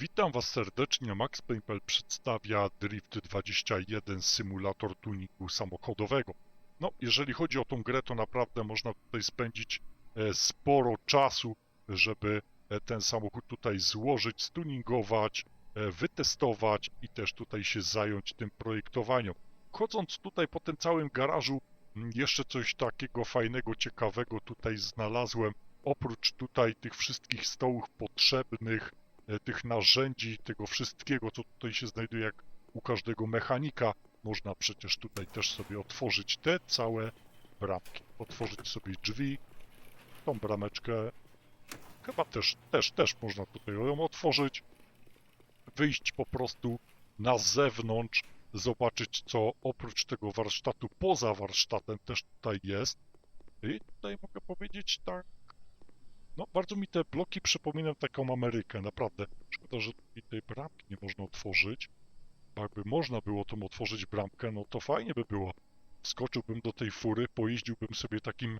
Witam Was serdecznie. Max Paintball przedstawia Drift 21 symulator tuningu samochodowego. No, jeżeli chodzi o tą grę, to naprawdę można tutaj spędzić e, sporo czasu, żeby e, ten samochód tutaj złożyć, stuningować, e, wytestować i też tutaj się zająć tym projektowaniem. Chodząc tutaj po tym całym garażu, jeszcze coś takiego fajnego, ciekawego tutaj znalazłem. Oprócz tutaj tych wszystkich stołów potrzebnych, tych narzędzi, tego wszystkiego, co tutaj się znajduje, jak u każdego mechanika, można przecież tutaj też sobie otworzyć te całe bramki. Otworzyć sobie drzwi, tą brameczkę chyba też, też, też można tutaj ją otworzyć, wyjść po prostu na zewnątrz, zobaczyć co oprócz tego warsztatu, poza warsztatem też tutaj jest. I tutaj mogę powiedzieć tak, no bardzo mi te bloki przypominają taką Amerykę, naprawdę. Szkoda, że tutaj tej bramki nie można otworzyć. Jakby można było tą otworzyć bramkę, no to fajnie by było. Wskoczyłbym do tej fury, pojeździłbym sobie takim,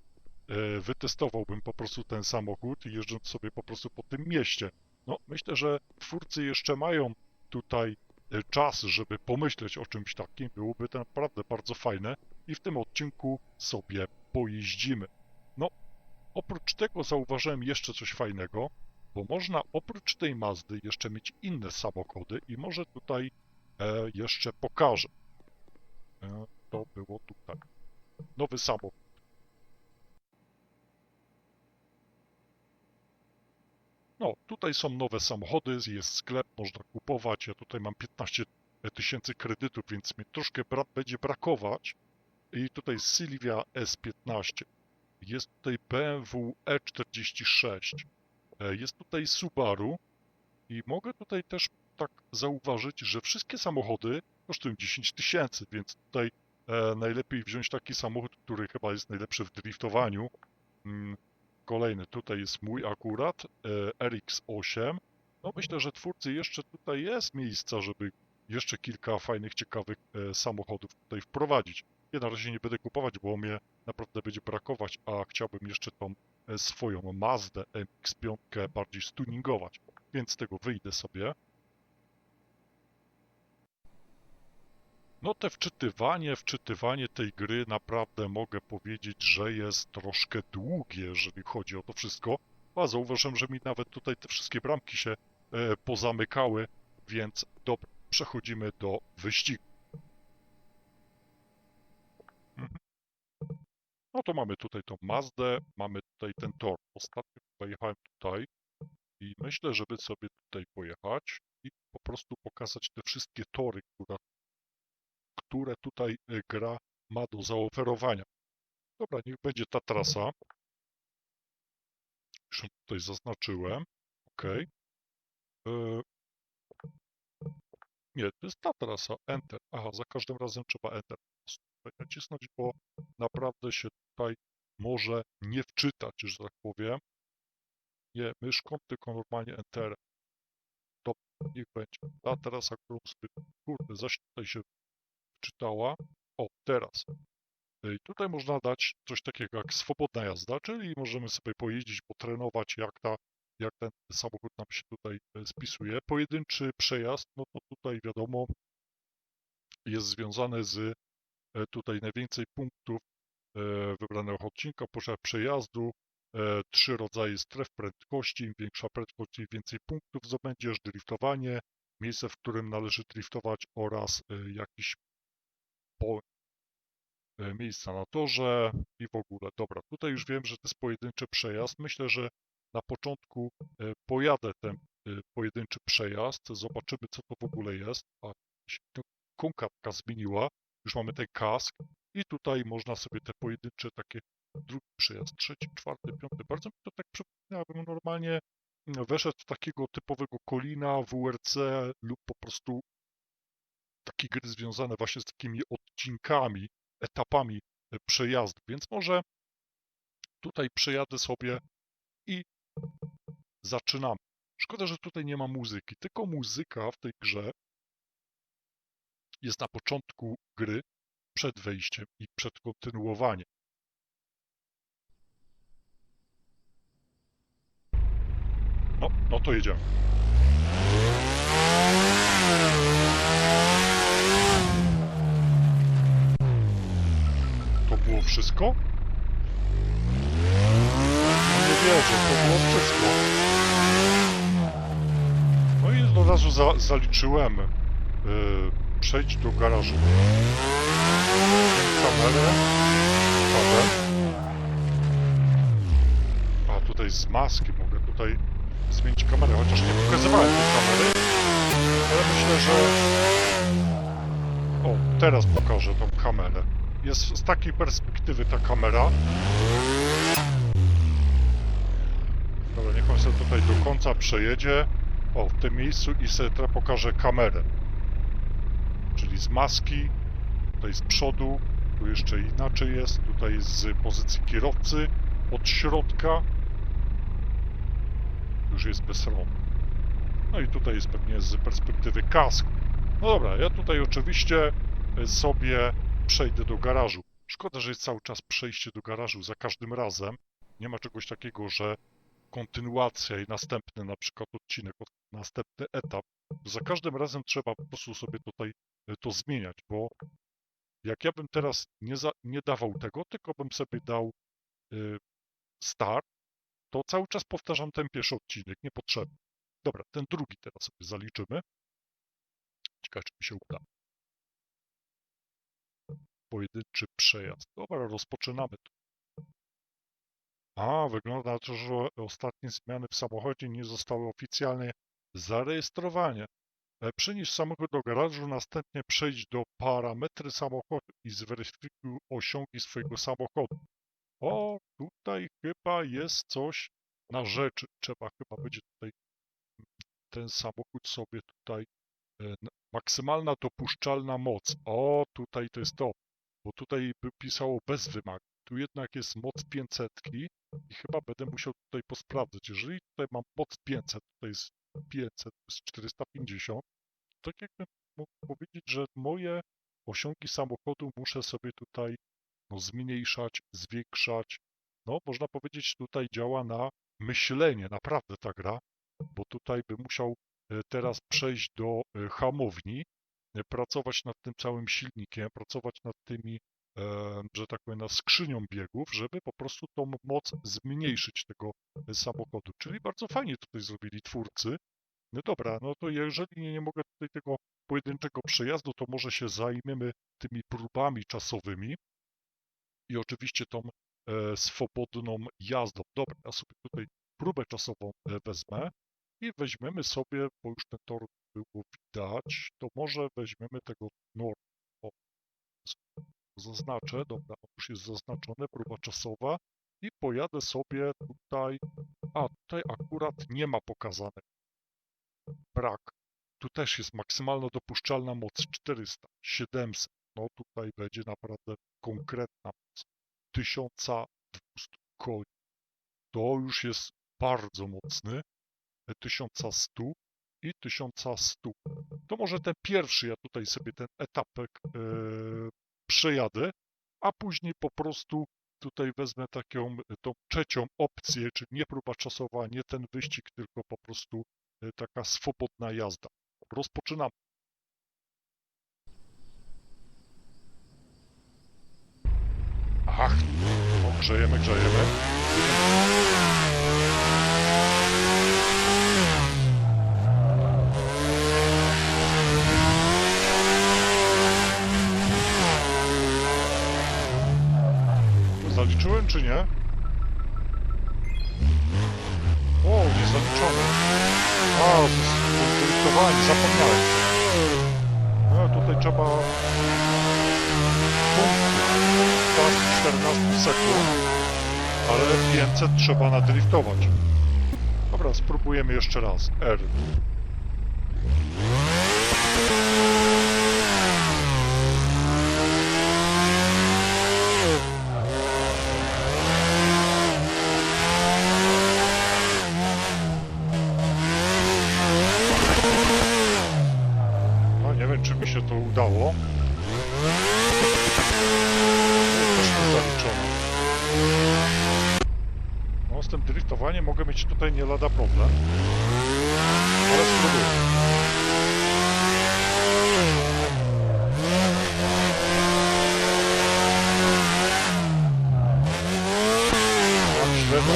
e, wytestowałbym po prostu ten samochód i jeżdżąc sobie po prostu po tym mieście. No, myślę, że twórcy jeszcze mają tutaj e, czas, żeby pomyśleć o czymś takim. Byłoby to naprawdę bardzo fajne i w tym odcinku sobie pojeździmy. Oprócz tego zauważyłem jeszcze coś fajnego, bo można oprócz tej Mazdy jeszcze mieć inne samochody i może tutaj e, jeszcze pokażę. E, to było tutaj. Nowy samochód. No, tutaj są nowe samochody, jest sklep, można kupować. Ja tutaj mam 15 tysięcy kredytów, więc mi troszkę bra będzie brakować. I tutaj Sylvia S15. Jest tutaj BMW E46. E, Jest tutaj Subaru. I mogę tutaj też tak zauważyć, że wszystkie samochody kosztują 10 tysięcy, więc tutaj e, najlepiej wziąć taki samochód, który chyba jest najlepszy w driftowaniu. Mm, Kolejny tutaj jest mój akurat, e, RX8. No myślę, że twórcy jeszcze tutaj jest miejsca, żeby jeszcze kilka fajnych, ciekawych samochodów tutaj wprowadzić. Ja na razie nie będę kupować, bo mnie naprawdę będzie brakować, a chciałbym jeszcze tą e, swoją Mazdę MX-5 bardziej stuningować, więc z tego wyjdę sobie. No te wczytywanie, wczytywanie tej gry naprawdę mogę powiedzieć, że jest troszkę długie, jeżeli chodzi o to wszystko. A zauważyłem, że mi nawet tutaj te wszystkie bramki się e, pozamykały, więc dobra, przechodzimy do wyścigu. No to mamy tutaj tą Mazdę, mamy tutaj ten tor. Ostatnio chyba jechałem tutaj i myślę, żeby sobie tutaj pojechać i po prostu pokazać te wszystkie tory, które które tutaj y, gra ma do zaoferowania. Dobra, niech będzie ta trasa. Już ją tutaj zaznaczyłem. OK. Nie, to jest ta trasa. Enter. Aha, za każdym razem trzeba Enter nacisnąć, bo naprawdę się tutaj może nie wczytać, że tak powiem. Nie myszką, tylko normalnie Enterem. Dobra, niech będzie. Ta trasa, którą sobie, kurde, zaś tutaj się czytała. O, teraz. I tutaj można dać coś takiego jak swobodna jazda, czyli możemy sobie pojeździć, potrenować, jak, ta, jak ten samochód nam się tutaj e, spisuje. Pojedynczy przejazd, no to tutaj wiadomo, jest związane z tutaj najwięcej punktów e, wybranego odcinka, posiada przejazdu, e, trzy rodzaje stref prędkości, im większa prędkość, tym więcej punktów zdobędziesz, driftowanie, miejsce, w którym należy driftować oraz e, jakiś po e, miejsca na torze i w ogóle. Dobra, tutaj już wiem, że to jest pojedynczy przejazd. Myślę, że na początku e, pojadę ten e, pojedynczy przejazd, zobaczymy co to w ogóle jest. A się ta konkatka zmieniła, już mamy ten kask i tutaj można sobie te pojedyncze takie drugi przejazd, trzeci, czwarty, piąty. Bardzo mi to tak przypomina, jakbym normalnie mm, weszedł takiego typowego Kolina, WRC lub po prostu takie gry związane właśnie z takimi odcinkami, etapami e, przejazdu, więc może tutaj przejadę sobie i zaczynamy. Szkoda, że tutaj nie ma muzyki, tylko muzyka w tej grze jest na początku gry, przed wejściem i przed kontynuowaniem. No, no to jedziemy. To było wszystko? No nie wierzę, to było wszystko. No i od razu za, zaliczyłem. Yy, przejdź do garażu. Kamerę. Kabel. A tutaj z maski mogę tutaj zmienić kamerę, chociaż nie pokazywałem tej kamery. Ale myślę, że... O, teraz pokażę tą kamerę. Jest z takiej perspektywy ta kamera. Dobra, niech on sobie tutaj do końca przejedzie. O, w tym miejscu i sobie teraz pokażę kamerę. Czyli z maski, tutaj z przodu, tu jeszcze inaczej jest, tutaj jest z pozycji kierowcy, od środka. Już jest bez rąk. No i tutaj jest pewnie z perspektywy kasku. No dobra, ja tutaj oczywiście e, sobie przejdę do garażu. Szkoda, że jest cały czas przejście do garażu za każdym razem. Nie ma czegoś takiego, że kontynuacja i następny na przykład odcinek, od- następny etap. Za każdym razem trzeba po prostu sobie tutaj e, to zmieniać, bo jak ja bym teraz nie, za, nie dawał tego, tylko bym sobie dał y, start, to cały czas powtarzam ten pierwszy odcinek, niepotrzebny. Dobra, ten drugi teraz sobie zaliczymy. Ciekawe, czy mi się uda. Pojedynczy przejazd. Dobra, rozpoczynamy to. A, wygląda na to, że ostatnie zmiany w samochodzie nie zostały oficjalnie zarejestrowane. E, Przenieś samochód do garażu, następnie przejdź do parametry samochodu i zweryfikuj osiągi swojego samochodu. O, tutaj chyba jest coś na rzeczy. Trzeba chyba będzie tutaj ten samochód sobie tutaj e, maksymalna dopuszczalna moc. O, tutaj to jest to, bo tutaj by pisało bez wymagań. Tu jednak jest moc 500 i chyba będę musiał tutaj posprawdzać. Jeżeli tutaj mam moc 500, to jest 500, to jest 450, tak jakbym mógł powiedzieć, że moje osiągi samochodu muszę sobie tutaj no, zmniejszać, zwiększać. No, można powiedzieć, tutaj działa na myślenie, naprawdę ta gra, bo tutaj bym musiał e, teraz przejść do e, hamowni, e, pracować nad tym całym silnikiem, pracować nad tymi, że tak powiem, nad skrzynią biegów, żeby po prostu tą moc zmniejszyć tego samochodu. Czyli bardzo fajnie tutaj zrobili twórcy. No dobra, no to jeżeli nie, mogę tutaj tego pojedynczego przejazdu, to może się zajmiemy tymi próbami czasowymi i oczywiście tą e, swobodną jazdą. Dobra, ja sobie tutaj próbę czasową e, wezmę i weźmiemy sobie, bo już ten tor było widać, to może weźmiemy tego nor. Zaznaczę, dobra, już jest zaznaczone, próba czasowa i pojadę sobie tutaj, a tutaj akurat nie ma pokazane brak. Tu też jest maksymalna dopuszczalna moc 400, 700. No tutaj będzie naprawdę konkretna moc. 1200 koni. To już jest bardzo mocny. 1100 i 1100. To może ten pierwszy, ja tutaj sobie ten etapek e, przejadę, a później po prostu tutaj wezmę taką tą trzecią opcję, czyli nie próba czasowa, nie ten wyścig, tylko po prostu e, taka swobodna jazda. Rozpoczynamy. Ach, grzejemy, grzejemy. Zaliczyłem czy nie? O, nie zaliczone. A, driftowanie, zapomniałem. No, tutaj trzeba. Czas 14 sekund, ale 500 trzeba nadriftować. Dobra, spróbujemy jeszcze raz. R. tutaj nie lada problem. Ale spróbuję. drzewo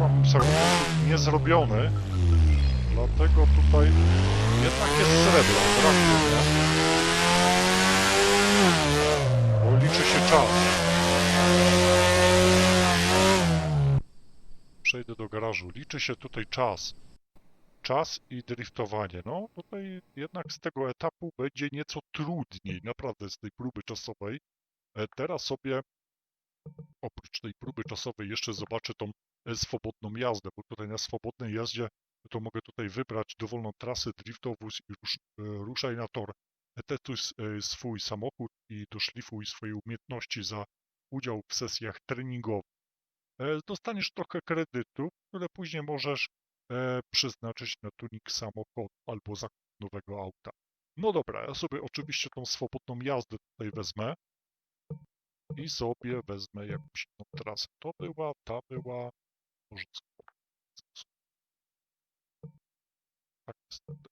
Mam samochód niezrobiony, dlatego tutaj jednak jest srebro, brakuje, bo liczy się czas. Przejdę do garażu. Liczy się tutaj czas. Czas i driftowanie. No, tutaj jednak z tego etapu będzie nieco trudniej, naprawdę z tej próby czasowej. E, Teraz sobie oprócz tej próby czasowej jeszcze zobaczę tą e, swobodną jazdę, bo tutaj na swobodnej jazdzie to mogę tutaj wybrać dowolną trasę driftową i rusz, e, ruszaj na tor. E, swój samochód i doszlifuj swoje umiejętności za udział w sesjach treningowych. E, Dostaniesz trochę kredytów, które później możesz e, przeznaczyć na tuning samochodu albo zakup nowego auta. No dobra, ja sobie oczywiście tą swobodną jazdę tutaj wezmę i sobie wezmę jakąś inną trasę. To była, ta była, może tak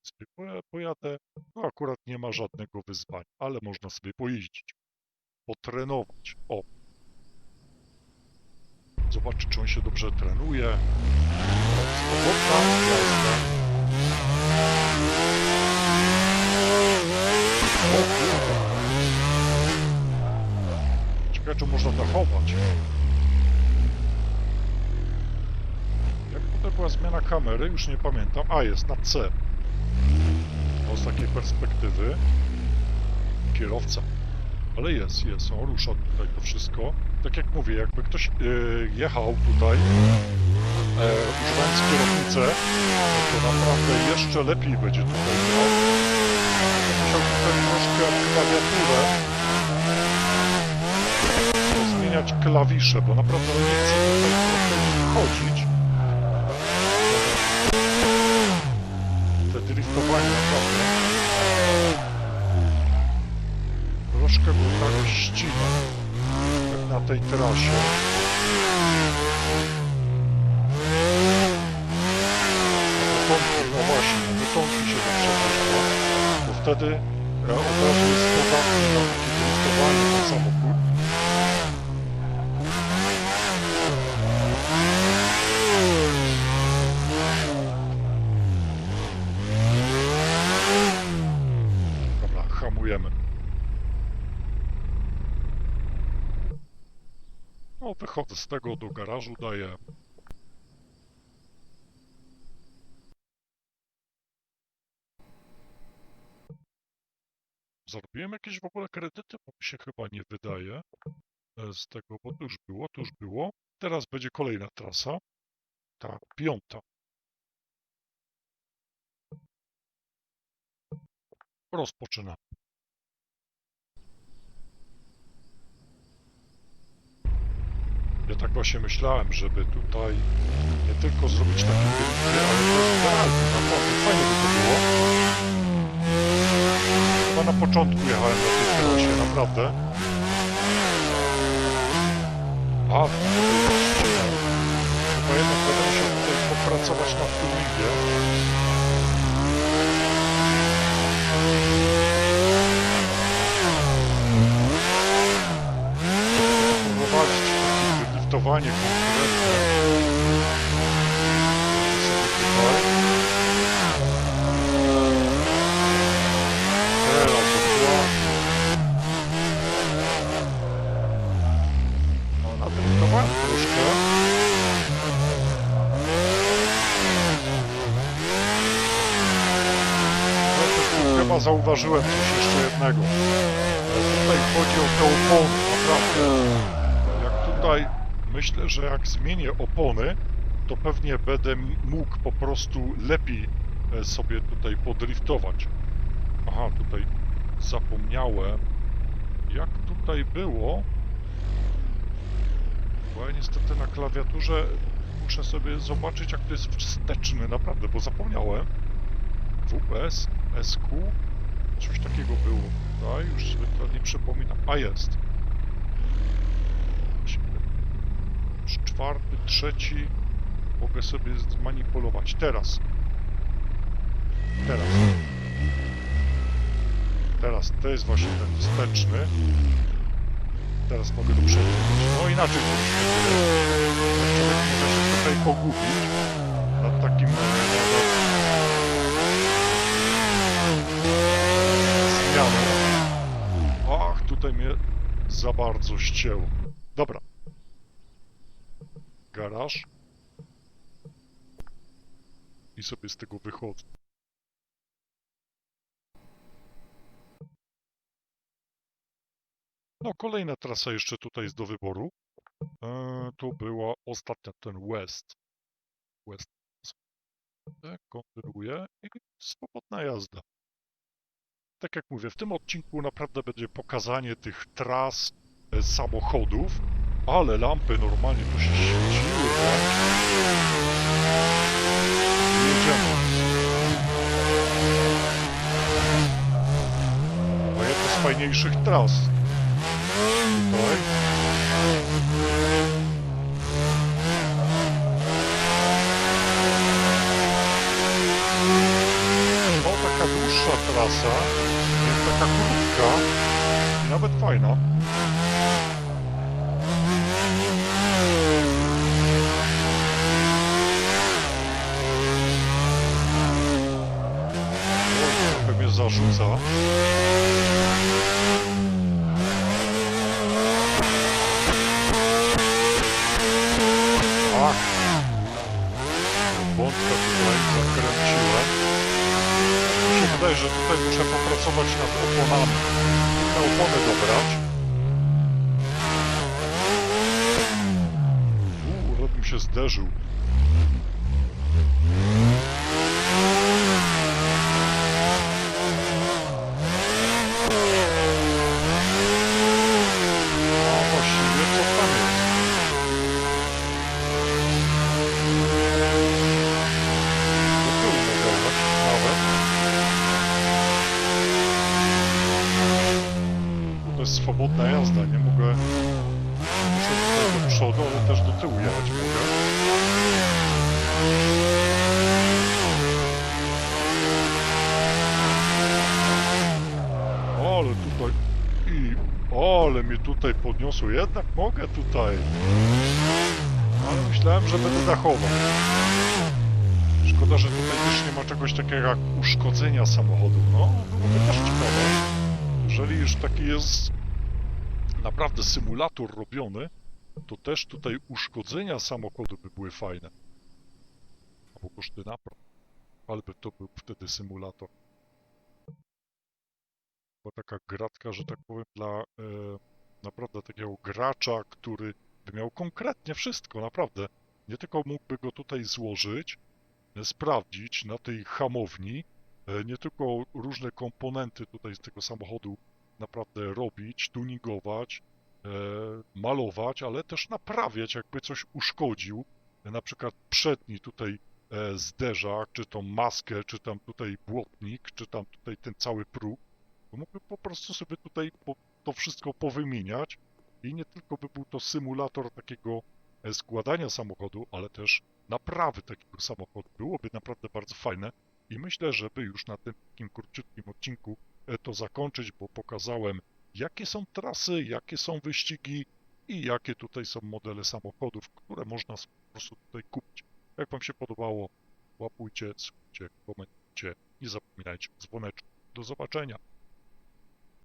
sobie poja- pojadę. No akurat nie ma żadnego wyzwania, ale można sobie pojeździć, potrenować. O! Zobaczyć, czy on się dobrze trenuje. Swobodna jazda. O kurde. Ciekawe, czy można dachować. Jak tutaj była zmiana kamery, już nie pamiętam. A, jest na C. No, z takiej perspektywy. Kierowca. Ale jest, jest. On rusza tutaj to wszystko. Tak jak mówię, jakby ktoś yy, jechał tutaj, e, używając kierownicę, no to naprawdę jeszcze lepiej będzie tutaj miał. Musiał tutaj troszkę klawiaturę zmieniać klawisze, bo naprawdę nie chcę tutaj trochę wchodzić. Te driftowanie naprawdę troszkę jak na tej trasie. Betonki, no właśnie, betonki się zawsze wyszło, bo wtedy e, od razu jest podatny na takie driftowanie na samochód. Dobra, hamujemy. No, wychodzę z tego do garażu, daję. Zarobiłem jakieś w ogóle kredyty, bo mi się chyba nie wydaje. e, Z tego, bo to już było, to już było. Teraz będzie kolejna trasa. Ta piąta. Rozpoczynam. Ja tak właśnie myślałem, żeby tutaj nie tylko zrobić takie drifty, ale też idealnie, naprawdę fajnie by to było. Chyba na początku jechałem na tej trasie, naprawdę. A, tutaj ścina. Chyba jednak będę musiał tutaj popracować nad tuningiem. Prowadzić takie driftowanie konkretne. Sobie tutaj. Teraz dokładnie. No, nadriftowałem troszkę. No to tu chyba zauważyłem coś jeszcze jednego. Tutaj chodzi o opony, naprawdę. Jak tutaj myślę, że jak zmienię opony, to pewnie będę mógł po prostu lepiej e, sobie tutaj podriftować. Aha, tutaj zapomniałem, jak tutaj było. Bo ja niestety na klawiaturze muszę sobie zobaczyć, jak to jest wsteczny, naprawdę, bo zapomniałem. WS, SQ, coś takiego było. Tutaj już nie przypominam. A jest. trzeci mogę sobie zmanipulować. Teraz. Teraz. Teraz to jest właśnie ten wsteczny. Teraz mogę to przenieść. No inaczej to się tutaj pogubić nad takim zmianą. Ach, tutaj mnie za bardzo ścięło. Garaż. I sobie z tego wychodzę. No, kolejna trasa jeszcze tutaj jest do wyboru. E, to była ostatnia, ten West. West. Tak, kontynuuję i swobodna jazda. Tak jak mówię, w tym odcinku naprawdę będzie pokazanie tych tras e, samochodów, ale lampy normalnie tu się świeciły. tak? Jedziemy. To jedna z fajniejszych tras. Tutaj. To taka dłuższa trasa, jest taka krótka i nawet fajna. Zarzuca. Ach! Wątka tutaj zakręciłem. Mi się wydaje, że tutaj muszę popracować nad oponami. Te opony dobrać. Uuu, bym się zderzył. A właściwie co tam jest? Do tyłu mogę jechać nawet. Bo to jest swobodna jazda, nie mogę muszę tutaj do przodu, ale też do tyłu jechać mogę. Ale tutaj i ale mnie tutaj podniosło. Jednak mogę tutaj. Ale myślałem, że będę dachował. Szkoda, że tutaj też nie ma czegoś takiego jak uszkodzenia samochodu. No, byłoby też ciekawe. Jeżeli już taki jest naprawdę symulator robiony, to też tutaj uszkodzenia samochodu by były fajne. Albo koszty napraw. Ale by to był wtedy symulator. Była taka gratka, że tak powiem, dla e, naprawdę takiego gracza, który by miał konkretnie wszystko, naprawdę. Nie tylko mógłby go tutaj złożyć, e, sprawdzić na tej hamowni, e, nie tylko różne komponenty tutaj z tego samochodu naprawdę robić, tuningować, e, malować, ale też naprawiać, jakby coś uszkodził, na przykład przedni tutaj e, zderzak, czy tą maskę, czy tam tutaj błotnik, czy tam tutaj ten cały próg, to mógłby po prostu sobie tutaj to wszystko powymieniać i nie tylko by był to symulator takiego e, składania samochodu, ale też naprawy takiego samochodu. Byłoby naprawdę bardzo fajne i myślę, żeby już na tym takim króciutkim odcinku to zakończyć, bo pokazałem jakie są trasy, jakie są wyścigi i jakie tutaj są modele samochodów, które można po prostu tutaj kupić. Jak Wam się podobało, łapujcie, słuchajcie, komentujcie, nie zapominajcie o dzwoneczku. Do zobaczenia.